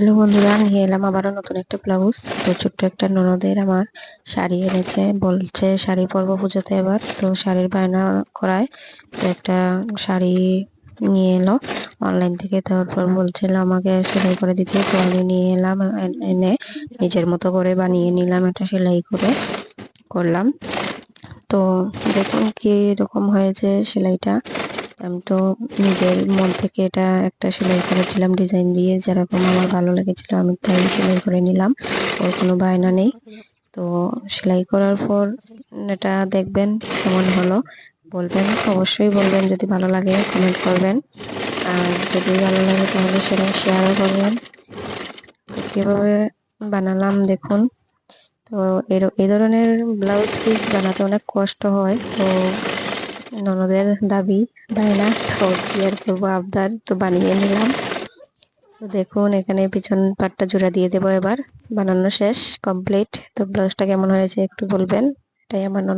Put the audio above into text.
Hello বন্ধুরা, আমি এলাম আবারও নতুন একটা ব্লাউজ। তো ছোট্ট একটা ননদের আমার শাড়ি এনেছে, বলছে শাড়ি পরবো পুজোতে এবার। তো শাড়ির বায়না করায় তো একটা শাড়ি নিয়ে এলো অনলাইন থেকে। তারপর বলছিল আমাকে সেলাই করে দিতে, তো আমি নিয়ে এলাম এনে নিজের মতো করে বানিয়ে নিলাম একটা সেলাই করে, করলাম। তো দেখুন কি রকম হয়েছে সেলাইটা। আমি তো নিজের মন থেকে এটা একটা সেলাই করেছিলাম ডিজাইন দিয়ে। যেরকম আমার ভালো লেগেছিল, আমি তাই সেলাই করে নিলাম। ওর কোনো বায়না নেই। তো সেলাই করার পর এটা দেখবেন কেমন হলো। বলবেন, অবশ্যই বলবেন। যদি ভালো লাগে কমেন্ট করবেন। আর যদি ভালো লাগে, তাহলে সেটা শেয়ারও করবেন। তো কীভাবে বানালাম, দেখুন। তো এর এই ধরনের ব্লাউজ পিস বানাতে অনেক কষ্ট হয়। তো ননদের দাবি বায়না তো কি আর করব আবদার তো বানিয়ে নিলাম। তো দেখুন, এখানে পিছন পাটটা জোড়া দিয়ে দেবো এবার। বানানো শেষ কমপ্লিট তো ব্লাউজটা কেমন হয়েছে একটু বলবেন? এটাই আমার